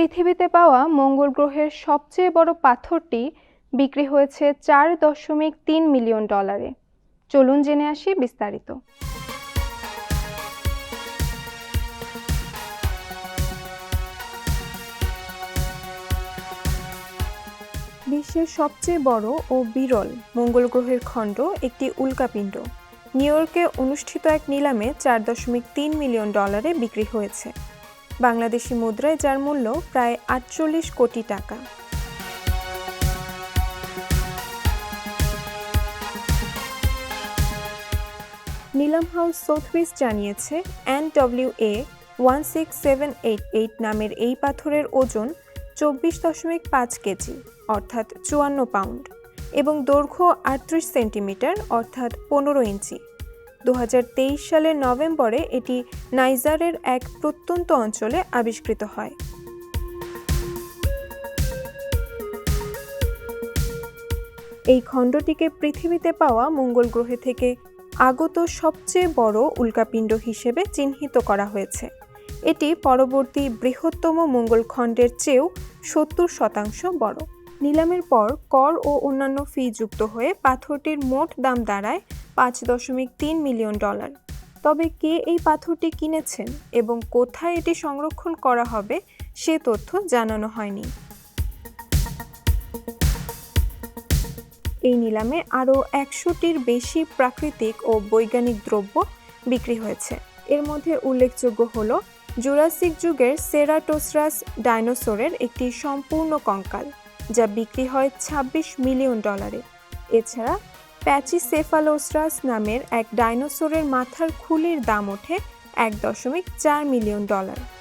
পৃথিবীতে পাওয়া মঙ্গল গ্রহের সবচেয়ে বড় পাথরটি বিক্রি হয়েছে চার দশমিক তিন মিলিয়ন ডলারে। চলুন জেনে আসি বিস্তারিত। বিশ্বের সবচেয়ে বড় ও বিরল মঙ্গল গ্রহের খণ্ড একটি উল্কাপিণ্ড। নিউ ইয়র্কে অনুষ্ঠিত এক নিলামে চার দশমিক তিন মিলিয়ন ডলারে বিক্রি হয়েছে। বাংলাদেশি মুদ্রায়, যার মূল্য প্রায় আটচল্লিশ কোটি টাকা। নিলাম হাউস সোথবিস জানিয়েছে N W A one six seven eight eight নামের এই পাথরের ওজন চব্বিশ দশমিক পাঁচ কেজি, অর্থাৎ চুয়ান্ন পাউন্ড, এবং দৈর্ঘ্য আটত্রিশ সেন্টিমিটার, অর্থাৎ পনেরো ইঞ্চি। দু হাজার তেইশ সালের নভেম্বরে এটি নাইজারের এক প্রত্যন্ত অঞ্চলে আবিষ্কৃত হয়। এই খণ্ডটিকে পৃথিবীতে পাওয়া মঙ্গল গ্রহে থেকে আগত সবচেয়ে বড় উল্কাপিণ্ড হিসেবে চিহ্নিত করা হয়েছে। এটি পরবর্তী বৃহত্তম মঙ্গল খণ্ডের চেয়েও সত্তর শতাংশ বড়। নিলামের পর কর ও অন্যান্য ফি যুক্ত হয়ে পাথরটির মোট দাম দাঁড়ায় পাঁচ দশমিক তিন মিলিয়ন ডলার। তবে কে এই পাথরটি কিনেছেন এবং কোথায় এটি সংরক্ষণ করা হবে সে তথ্য জানানো হয়নি। এই নিলামে আরও একশোটির বেশি প্রাকৃতিক ও বৈজ্ঞানিক দ্রব্য বিক্রি হয়েছে। এর মধ্যে উল্লেখযোগ্য হল জুরাসিক যুগের সেরাটোসরাস ডাইনোসরের একটি সম্পূর্ণ কঙ্কাল। যা বিক্রি হয় ২৬ মিলিয়ন ডলারে। এছাড়া প্যাচি প্যাচিসেফালোসরাস নামের এক ডাইনোসরের মাথার খুলির দাম ওঠে এক দশমিক চার মিলিয়ন ডলার।